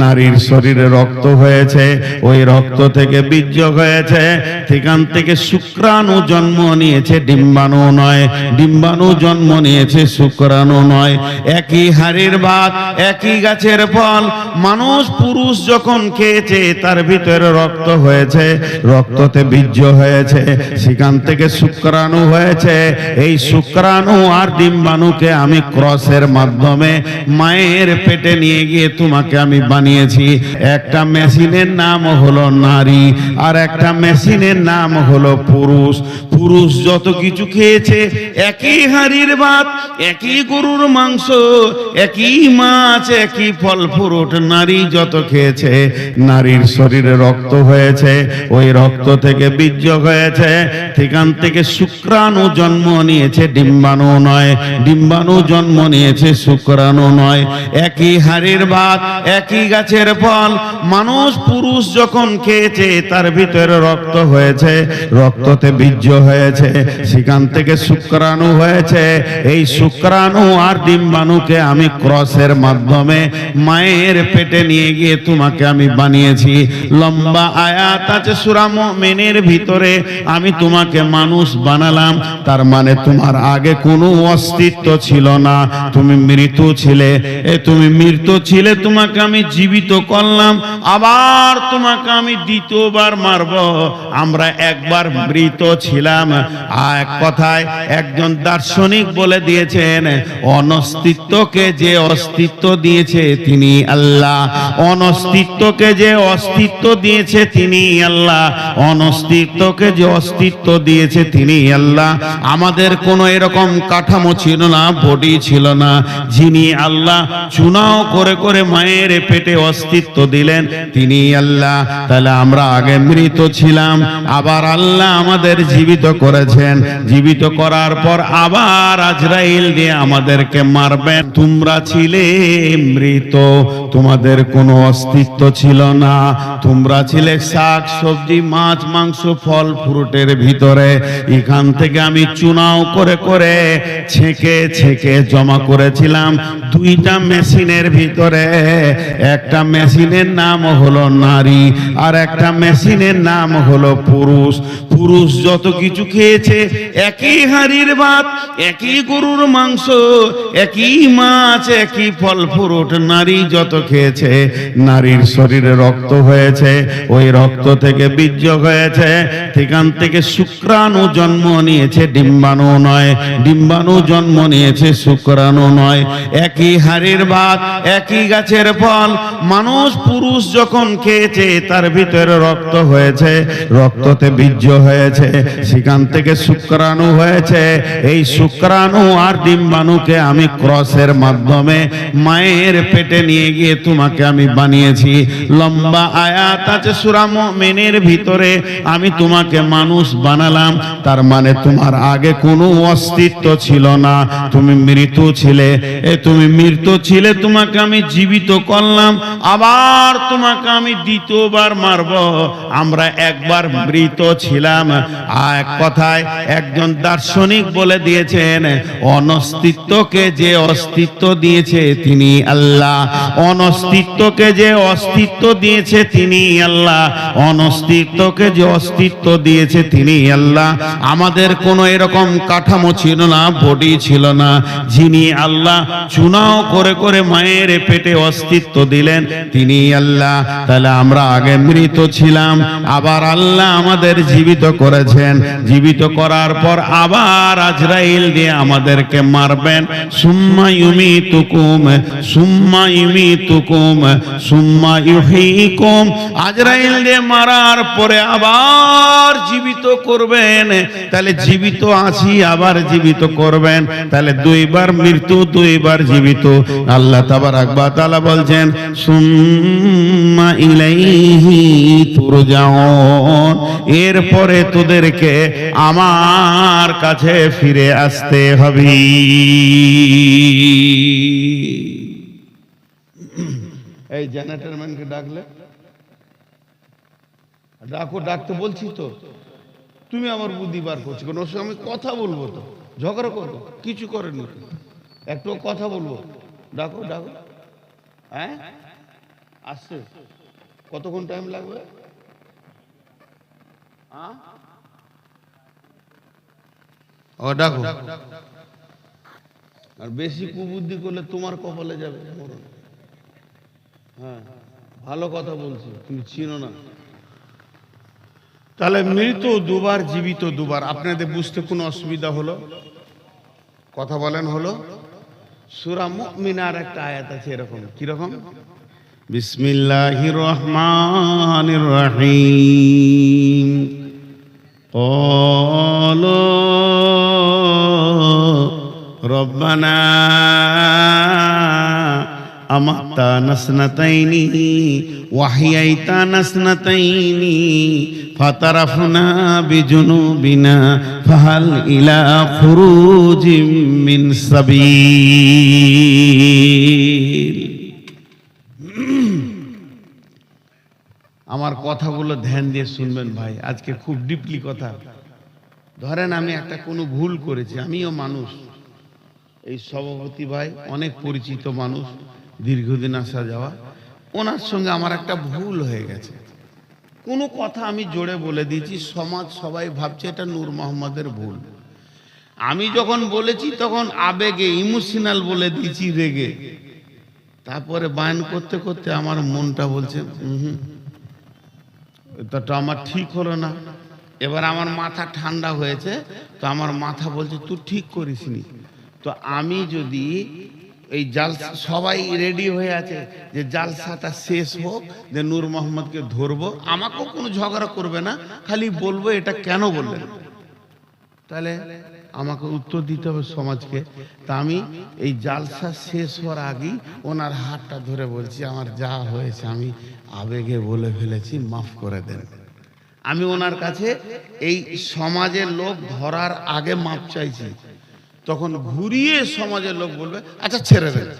নারীর শরীরে রক্ত হয়েছে, ওই রক্ত থেকে বীর্য হয়েছে, সেখান থেকে শুক্রাণু জন্ম নিয়েছে, ডিম্বাণু নয়, ডিম্বাণু জন্ম নিয়েছে, শুক্রাণু নয়। একই হাড়ির ভাত, একই গাছের ফল, মানুষ, পুরুষ যখন খেয়েছে, তার ভিতরে রক্ত হয়েছে, রক্ততে বীর্য হয়েছে, সেখান থেকে শুক্রাণু হয়েছে। এই শুক্রাণু আর ডিম্বাণুকে আমি ক্রসের মাধ্যমে মায়ের পেটে নিয়ে গিয়ে তোমাকে আমি বানিয়েছি। একটা মেশিনের নাম হলো নারী, আর একটা মেশিনের নাম হলো পুরুষ। পুরুষ যত কিছু খেয়েছে, একই হাড়ির ভাত, একই গরুর মাংস, একই মাছ, একই ফল ফ্রুট, নারী যত খেয়েছে, নারীর শরীরে রক্ত হয়েছে, ওই রক্ত থেকে বীর্য হয়েছে, সেখান থেকে শুক্রাণু জন্ম নিয়েছে, ডিম্বাণু নয়, ডিম্বাণু জন্ম নিয়েছে, শুক্রাণু নয়। একই হাড়ির ভাত, একই গাছের ফল, মানুষ, পুরুষ যখন খেয়েছে, তার ভিতরে রক্ত হয়েছে, রক্ততে বীর্য হয়েছে, সেখান থেকে শুক্রাণু হয়েছে। এই শুক্রাণু আর ডিম্বাণুকে আমি ক্রসের মাধ্যমে মায়ের পেটে নিয়ে গিয়ে তোমাকে আমি বানিয়েছি। লম্বা আয়াত আছে সুরাম মেনের ভিতরে, আমি তোমাকে মানুষ বানালাম, তার মানে তোমার আগে কোনো অস্তিত্ব ছিল না। তুমি মৃত ছিলে, এ তুমি মৃত ছিলে, তোমাকে আমি জীবিত করলাম, আবার তোমাকে আমি দ্বিতীয়বার মারব। আমরা একবার মৃত ছিলাম। এক কথায় একজন দার্শনিক বলে দিয়েছেন, অনস্তিত্বকে যে অস্তিত্ব দিয়েছে তিনি আল্লাহ। অনস্তিত্বকে যে অস্তিত্ব দিয়েছে তিনি আল্লাহ। অনস্তিত্বকে যে অস্তিত্ব দিয়েছে তিনি আল্লাহ। আমাদের কোনো এরকম কাঠামো ছিল না, বডি ছিল না। যিনি আল্লাহ, চুনাও করে করে মায়ের পেটে অস্তিত্ব দিলেন। তিনি আল্লাহ, তাহলে আমরা আগে মৃত ছিলাম, আবার আল্লাহ আমাদের জীবিত করেছেন। জীবিত করার পর আবার আজরাইল দিয়ে আমাদেরকে মারবেন। তোমরা ছিলে মৃত, তোমাদের কোনো অস্তিত্ব ছিল না। তোমরা ছিলে শাক, সবজি, মাছ, মাংস, ফল, ফ্রুটের ভিতরে। এখান থেকে আমি চুনাও করে করে ছেঁকে ছেঁকে জমা করেছিলাম। দুইটা মেশিনের ভিতরে একটা মেশিনের নাম হলো নারী আর একটা মেশিনের নাম হলো পুরুষ। পুরুষ যত কিছু খেয়েছে, একই হাড়ির ভাত, একই গরুর মাংস, একই মাছ, একই ফল ফ্রুট, নারী যত খেয়েছে, নারীর শরীরে রক্ত হয়েছে, ওই রক্ত থেকে বীর্য হয়েছে, সেখান থেকে শুক্রাণু জন্ম নিয়েছে, ডিম্বাণু নয়, ডিম্বাণু জন্ম নিয়েছে, শুক্রাণু নয়। একই হাড়ির ভাত, একই গাছের ফল মানুষ, পুরুষ যখন খেয়েছে, তার ভিতরে রক্ত হয়েছে, রক্ততে বীর্য হয়েছে, সেখান থেকে শুক্রাণু হয়েছে। এই শুক্রাণু আর ডিম্বাণুকে আমি ক্রসের মাধ্যমে মায়ের পেটে নিয়ে গিয়ে তোমাকে আমি বানিয়েছি। লম্বা আয়াত আছে সুরাম মেনের ভিতরে, আমি তোমাকে মানুষ বানালাম, তার মানে তোমার আগে কোনো অস্তিত্ব ছিল না। তুমি মৃত ছিলে, এ তুমি মৃত ছিলে, তোমাকে আমি জীবিত করলাম। আবার তোমাকে আমি দ্বিতীয়বার মারব। আমরা একবার মৃত ছিলাম। এক কথায় একজন দার্শনিক বলে দিয়েছেন, অনস্তিত্বকে যে অস্তিত্ব দিয়েছে তিনি আল্লাহ। অনস্তিত্বকে যে অস্তিত্ব দিয়েছে তিনি আল্লাহ। অনস্তিত্বকে যে অস্তিত্ব দিয়েছে তিনি আল্লাহ। আমাদের কোনো এরকম কাঠামো ছিল না, বডি ছিল না। যিনি আল্লাহ, চুনাও করে করে মায়ের পেটে অস্তিত্ব দিলেন। তিনি, আল্লাহ, তাহলে আমরা আগে মৃত ছিলাম, আবার আল্লাহ আমাদের জীবিত করেছেন। জীবিত করার পর আবার আজরাইল দিয়ে আমাদেরকে মারবেন। সুম্মা ইউমি তুকুম সুম্মা ইউমি তুকুম সুম্মা ইউহিকুম। আজরাইল দিয়ে মারার পরে আবার জীবিত করবেন। তাহলে জীবিত আছি, আবার জীবিত করবেন। তাহলে দুইবার মৃত্যু, দুইবার জীবিত। আল্লাহ তাবারাক ওয়া তাআলা বলছেন এরপরে তোদেরকে আমার কাছে ফিরে আসতে হবে। এই জেনারেটর ম্যানকে ডাকলে? ডাকো, ডাকতে বলছি তো। তুমি আমার বুদ্ধি বার করছ কেন? সঙ্গে আমি কথা বলব তো। ঝগড়া করব? কিছু করেনি। একটু কথা বলব? ডাকো ডাকো। হ্যাঁ? আসছে। কতক্ষণ টাইম লাগবে? ও ডাকো। আর বেশি কুবুদ্ধি করলে তোমার কপালে যাবে মরণ। হ্যাঁ ভালো কথা বলছি তুমি চিনো না। তাহলে মৃত দুবার জীবিত দুবার আপনাদের বুঝতে কোনো অসুবিধা হলো? কথা বলেন হলো? সুরা মুমিনার একটা আয়াত আছে এরকম কিরকম বিসমিল্লাহির রহমানির রহিম قالوا ربنا أمتنا سنتين وحييتنا سنتين فاعترفنا بذنوبنا فهل إلى خروج من سبيل আমার কথাগুলো ধ্যান দিয়ে শুনবেন ভাই আজকে খুব ডিপলি কথা ধরেন আমি একটা কোনো ভুল করেছি আমিও মানুষ এই সভাপতি ভাই অনেক পরিচিত মানুষ দীর্ঘদিন আসা যাওয়া, ওনার সঙ্গে আমার একটা ভুল হয়ে গেছে। কোনো কথা আমি জোরে বলে দিয়েছি, সমাজ সবাই ভাবছে এটা নূর মোহাম্মদের ভুল। আমি যখন বলেছি, তখন আবেগে, ইমোশনাল বলে দিয়েছি রেগে। তারপরে বায়ন করতে করতে আমার মনটা বলছে হুম এটা তো আমার ঠিক হলো না। এবার আমার মাথা ঠান্ডা হয়েছে, তো আমার মাথা বলছে, তুই ঠিক করিসনি। তো আমি যদি এই জালসা সবাই রেডি হয়ে আছে যে জালসাটা শেষ হোক, যে নূর মোহাম্মদকে ধরবো। আমাকেও কোনো ঝগড়া করবে না, খালি বলব এটা কেন বললেন? তাহলে আমাকে উত্তর দিতে হবে সমাজকে। তা আমি এই জালসা শেষ হওয়ার আগেই ওনার হাতটা ধরে বলছি, আমার যা হয়েছে আমি আবেগে বলে ফেলেছি, মাফ করে দেন। আমি ওনার কাছে এই সমাজের লোক ধরার আগে মাপ চাইছি। তখন ঘুরিয়ে সমাজের লোক বলবে আচ্ছা ছেড়ে দেবে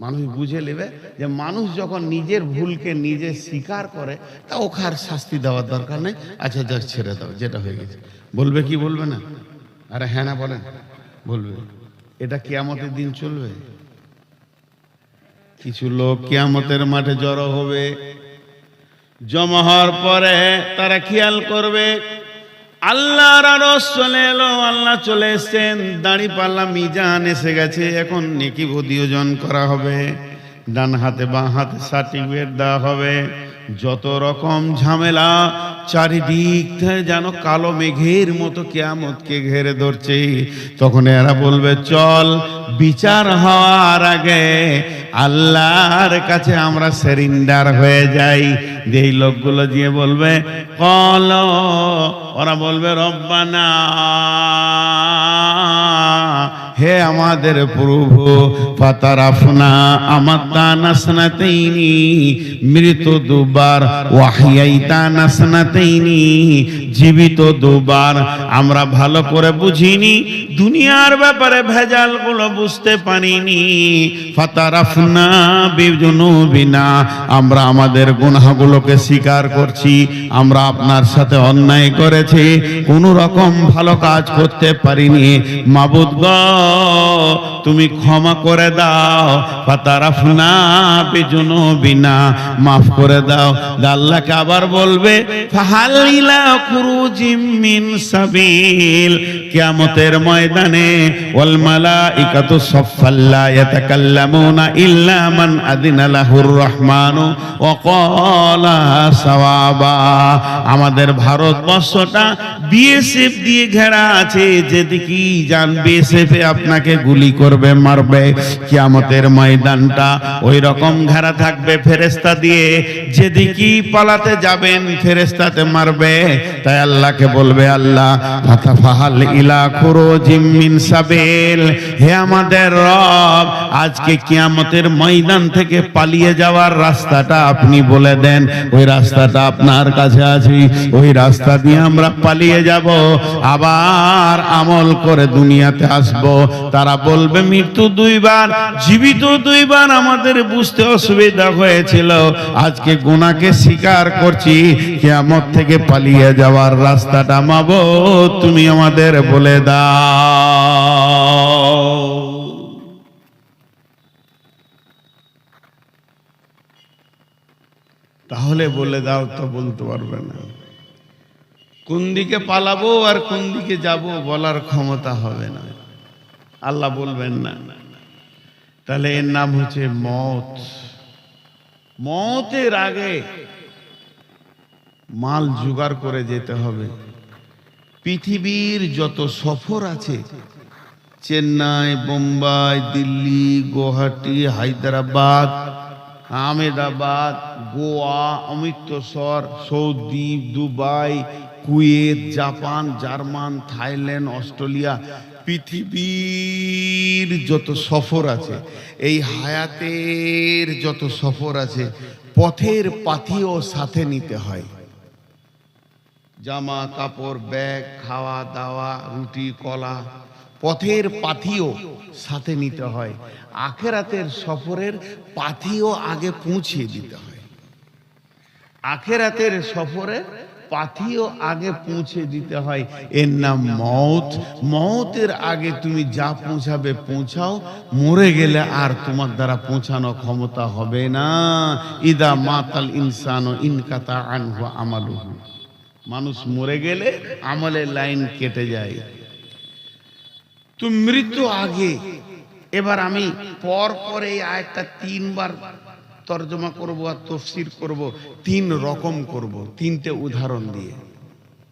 মানুষ বুঝে নেবে যে মানুষ যখন নিজের ভুলকে নিজে স্বীকার করে, তা ওকে আর শাস্তি দেওয়ার দরকার নেই। আচ্ছা যাক, ছেড়ে দাও, যেটা হয়ে গেছে। বলবে কি বলবে না? আরে হ্যাঁ না বলেন। বলবে, এটা কেয়ামতের দিন চলবে। কিছু লোক কেয়ামতের মাঠে জড়ো হবে। জমা হওয়ার পরে তারা খেয়াল করবে আল্লাহর আরস চলে এলো, আল্লাহ চলে এসছেন। দাঁড়িপাল্লা মিজান এসে গেছে। এখন নেকি ওজন করা হবে। ডান হাতে বাঁ হাতে সার্টিফিকেট দেওয়া হবে। যত রকম ঝামেলা, চারিদিক থেকে যেন কালো মেঘের মতো কেয়ামতকে ঘেরে ধরছে। তখন এরা বলবে, চল, বিচার হওয়ার আগে আল্লাহর কাছে আমরা সেরিন্ডার হয়ে যাই। যে এই লোকগুলো দিয়ে বলবে, কল। ওরা বলবে, রব্বানা। হে আমাদের প্রভু ফাতারাফনা আমাতা নাসনাতাইনি, মৃত দুবার, ওয়াহিয়াই ওয়াহিয়াইতা নাসনাতাইনি, জীবিত দুবার, আমরা ভালো করে বুঝিনি, দুনিয়ার ব্যাপারে ভেজালগুলো বুঝতে পারিনি। ফাতারাফনা বিজুনুবিনা, আমরা আমাদের গুনাহগুলোকে স্বীকার করছি, আমরা আপনার সাথে অন্যায় করেছি, কোনো রকম ভালো কাজ করতে পারিনি। মাবুদ গ তুমি ক্ষমা করে দাও। ফাতারাফনা বিজুনুবিনা, মাফ করে দাও। আল্লাহকে আবার বলবে কিয়ামতের ময়দানে মান রহমানু আমাদের ভারতবর্ষটা বিএসএফ দিয়ে ঘেরা আছে, যেদিকেই যান বিএসএফ আপনাকে গুলি করবে, মারবে। কিয়ামতের ময়দানটা ওই রকম ঘেরা থাকবে ফেরেস্তা দিয়ে। যেদিকেই পালাতে যাবেন ফেরেস্তাতে মারবে। তাই আল্লাহকে বলবে, আল্লাহ ফাহাল ইলা খুরুজিম মিন সাবিল। হে আমাদের রব, আজকে কিয়ামতের ময়দান থেকে পালিয়ে যাওয়ার রাস্তাটা আপনি বলে দেন। ওই রাস্তাটা আপনার কাছে আছে। ওই রাস্তা দিয়ে আমরা পালিয়ে যাব। আবার আমল করে দুনিয়াতে আসব। তারা বলবে, মৃত্যু দুইবার, জীবিত দুইবার আমাদের বুঝতে অসুবিধা হয়েছিল। আজকে গুনাকে স্বীকার করছি, কিয়ামত থেকে পালিয়ে যাওয়ার রাস্তাটা মাবো, তুমি আমাদের বলে দাও। তাহলে বলে দাও তো বলতে পারবে না। কোন দিকে পালাবো আর কোন দিকে যাব বলার ক্ষমতা হবে না। আল্লাহ বলবেন না। তাহলে এর নাম হচ্ছে মত। মতের আগে মাল জোগাড় করে যেতে হবে। পৃথিবীর যত সফর আছে, Chennai, Bombay, Delhi, Guwahati, Hyderabad, Ahmedabad, Goa, Amritsar, Saudi, Dubai, Kuwait, Japan, German, Thailand, Australia পৃথিবীর যত সফর আছে, এই হায়াতের যত সফর আছে, পথের পাথিও সাথে নিতে হয়। জামা, কাপড়, ব্যাগ, খাওয়া, দাওয়া, রুটি, কলা, পথের পাথিও সাথে নিতে হয়। আখেরাতের সফরের পাথিও আগে পৌঁছিয়ে দিতে হয়। আখেরাতের সফরে পাথিও আগে পৌঁছে দিতে হয়। এর নাম মত। মতের আগে তুমি যা পৌঁছাবে পৌঁছাও। মরে গেলে আর তোমার দ্বারা পৌঁছানো ক্ষমতা হবে না। ইদা মাতাল ইনসান ইনকাতা আনহু আমালুহু। মানুষ মরে গেলে আমলের লাইন কেটে যায়। তো মৃত্যু আগে। এবার আমি পর পরে আয়টা তিনবার তর্জমা করব আর তফসির করব তিন রকম করব তিনটে উদাহরণ দিয়ে।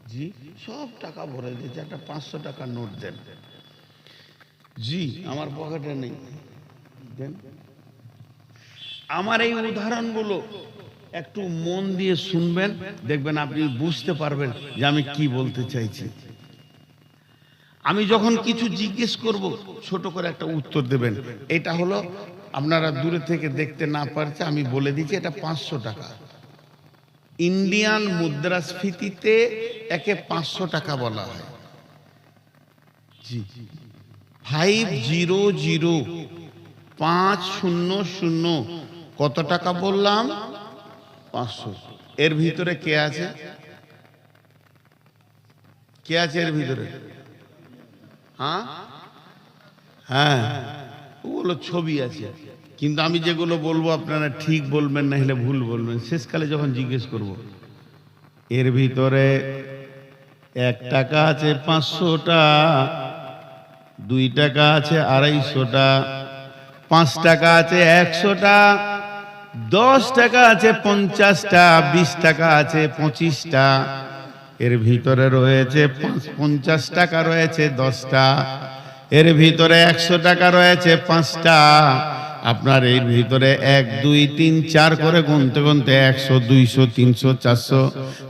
জি? সব টাকা ভরে দিয়েছে একটা পাঁচশো টাকা নোট দেন। জি আমার পকেটে নেই। দেন। আমার এই উদাহরণগুলো একটু মন দিয়ে শুনবেন দেখবেন আপনি বুঝতে পারবেন যে আমি কি বলতে চাইছি। আমি যখন কিছু জিজ্ঞেস করব ছোট করে একটা উত্তর দেবেন। এটা হলো আপনারা দূরে থেকে দেখতে না পারছে, আমি বলে দিচ্ছি, এটা পাঁচশো টাকা। ইন্ডিয়ান মুদ্রাস্ফীতিতে একে পাঁচশো টাকা বলা হয়। জি। ফাইভ জিরো জিরো পাঁচ শূন্য শূন্য কত টাকা বললাম? পাঁচশো। এর ভিতরে কে আছে? কে আছে এর ভিতরে? হ্যাঁ? হ্যাঁ। ওগুলো ছবি আছে। কিন্তু আমি যেগুলো বলব আপনারা ঠিক বলবেন না হলে ভুল বলবেন। শেষকালে যখন জিজ্ঞেস করব, এর ভিতরে এক টাকা আছে পাঁচশোটা, দুই টাকা আছে আড়াইশোটা, পাঁচ টাকা আছে একশোটা, দশ টাকা আছে পঞ্চাশটা, বিশ টাকা আছে পঁচিশটা। এর ভিতরে রয়েছে পঞ্চাশ টাকা রয়েছে দশটা। এর ভিতরে একশো টাকা রয়েছে, পাঁচটা। আপনার এর ভিতরে এক, দুই, তিন, চার করে গুনতে গুনতে একশো, দুইশো, তিনশো, চারশো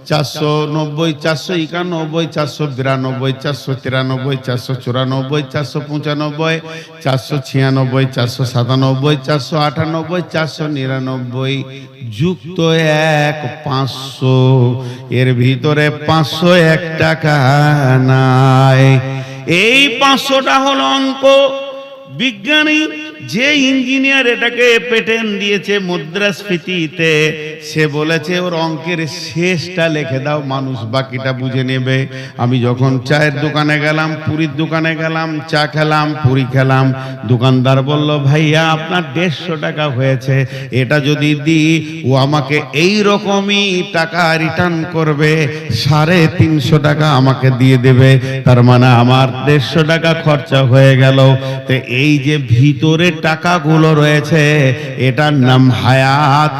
চারশো, নব্বই, চারশো একানব্বই, চারশো বিরানব্বই, চারশো তিরানব্বই, চারশো চুরানব্বই, চারশো পঁচানব্বই, চারশো ছিয়ানব্বই, চারশো সাতানব্বই, চারশো আটানব্বই, চারশো নিরানব্বই। যুক্ত এক, পাঁচশো। এর ভিতরে পাঁচশো এক টাকা নাই। এই পাঁচশোটা হলো অঙ্ক। বিজ্ঞানী যে ইঞ্জিনিয়ার এটাকে পেটেন্ট দিয়েছে মুদ্রাস্ফীতিতে। সে বলেছে, ওর অঙ্কের শেষটা লিখে দাও, মানুষ বাকিটা বুঝে নেবে। আমি যখন চায়ের দোকানে গেলাম, পুরীর দোকানে গেলাম, চা খেলাম, পুরি খেলাম, দোকানদার বলল, ভাইয়া, আপনার দেড়শো টাকা হয়েছে, এটা যদি দিই, ও আমাকে এই রকমই টাকা রিটার্ন করবে, সাড়ে তিনশো টাকা আমাকে দিয়ে দেবে। তার মানে আমার দেড়শো টাকা খরচা হয়ে গেল। তো এই যে ভিতরে টাকাগুলো রয়েছে, এটার নাম হায়াত।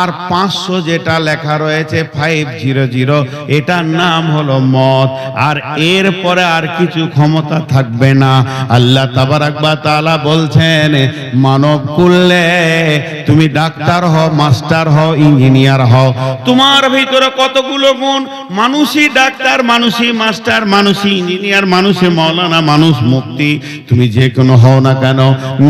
আর পাঁচশো যেটা লেখা রয়েছে ফাইভ জিরো জিরো এটার নাম হলো মত আর এর পরে আর কিছু ক্ষমতা থাকবে না। আল্লাহ তাবারাকবা তাআলা বলছেন, মানব কুললে তুমি ডাক্তার হও, মাস্টার হও, ইঞ্জিনিয়ার হও। তোমার ভিতরে কতগুলো গুণ? মানুষই ডাক্তার, মানুষই মাস্টার, মানুষই ইঞ্জিনিয়ার, মানুষই মৌলানা, মানুষ মুক্তি তুমি যে কোনো হও না কেন,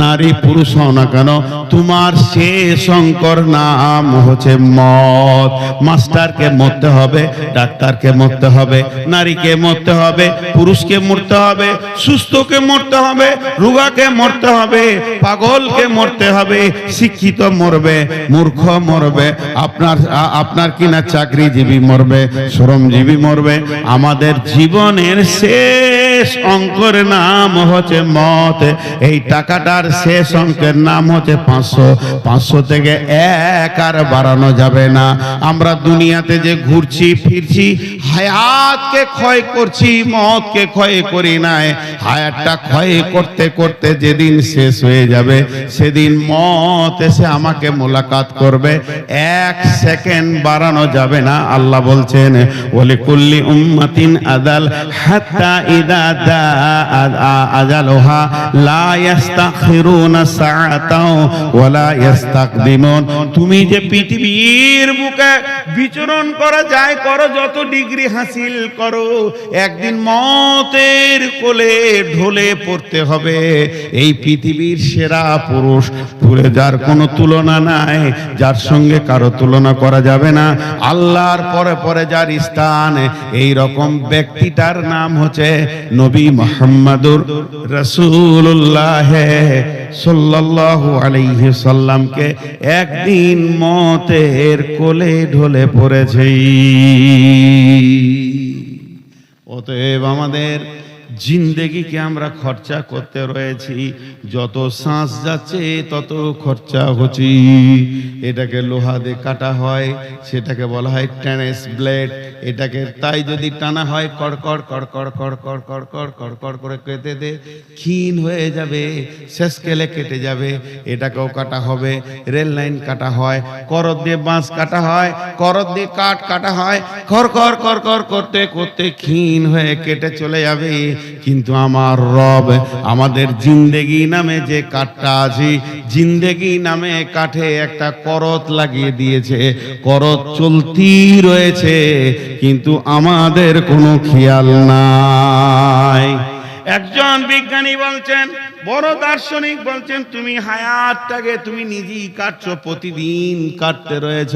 নারী পুরুষ হও না কেন, তোমার সে শঙ্কর নাম হচ্ছে মত মাস্টারকে মরতে হবে, ডাক্তারকে মরতে হবে, নারীকে মরতে হবে, পুরুষকে মরতে হবে, সুস্থকে মরতে হবে, রুগাকে মরতে হবে, পাগলকে মরতে হবে, শিক্ষিত মরবে, মূর্খ মরবে, আপনার আপনার কিনা চাকরিজীবী মরবে, শ্রমজীবী মরবে, আমাদের জীবনের শেষ শেষ অঙ্কের নাম হচ্ছে মত। এই টাকাটার শেষ অঙ্কের নাম হচ্ছে পাঁচশো। পাঁচশো থেকে এক আর বাড়ানো যাবে না। আমরা দুনিয়াতে যে ঘুরছি, ফিরছি হায়াতকে ক্ষয় করছি, মতকে ক্ষয় করি নাই। হায়াতটা ক্ষয় করতে করতে যেদিন শেষ হয়ে যাবে, সেদিন মত এসে আমাকে মোলাকাত করবে। এক সেকেন্ড বাড়ানো যাবে না, আল্লাহ বলছেন ওলে কুল্লি উম্মাতিন আদাল হাত্তা ইদা দা আজালুহা লা ইস্তাখিরুনা সাআতাও ওয়ালা ইস্তাকদিমুন তুমি যে পৃথিবীর বুকে বিচরণ করা যায়, করো যত ডিগ্রি হাসিল করো। একদিন মতের কোলে ঢলে পড়তে হবে। এই পৃথিবীর সেরা পুরুষ পুরে যার কোনো তুলনা নাই, যার সঙ্গে কারও তুলনা করা যাবে না। আল্লাহর পরে পরে যার স্থান, এই রকম ব্যক্তিটার নাম হচ্ছে নবী মোহাম্মদুর রসুল্লাহ সাল্লাল্লাহু আলাইহি সাল্লামকে একদিন মতের কোলে ঢলে পড়েছে। অতএব আমাদের জিন্দেগিকে আমরা খরচা করতে রয়েছি। যত শ্বাস যাচ্ছে, তত খরচা হচ্ছে। এটাকে লোহা দিয়ে কাটা হয়, সেটাকে বলা হয় টেনিস ব্লেড। এটাকে তাই যদি টানা হয় কড়কড় কড়কড় কড়কড় কড়কড় কড়কড় করে কেটে দে, ক্ষীণ হয়ে যাবে, শেষ কেলে কেটে যাবে। এটাকেও কাটা হবে, রেল লাইন কাটা হয়, করদ দিয়ে বাঁশ কাটা হয়, করদ দিয়ে কাঠ কাটা হয় কর কর করতে করতে ক্ষীণ হয়ে কেটে চলে যাবে। কিন্তু আমার রব আমাদের জিন্দেগি নামে যে কাঠটা আছে, জিন্দেগি নামে কাঠে একটা করত লাগিয়ে দিয়েছে। করত চলতি রয়েছে, কিন্তু আমাদের কোনো খেয়াল নাই। একজন বিজ্ঞানী বলছেন, বড় দার্শনিক বলছেন, তুমি হায়াতটাকে তুমি নিজেই কাটছো, প্রতিদিন কাটতে রয়েছ।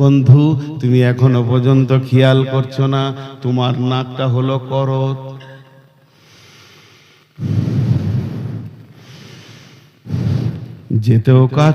বন্ধু, তুমি এখনও পর্যন্ত খেয়াল করছ না, তোমার নাকটা হলো করত। যেতেও কাজ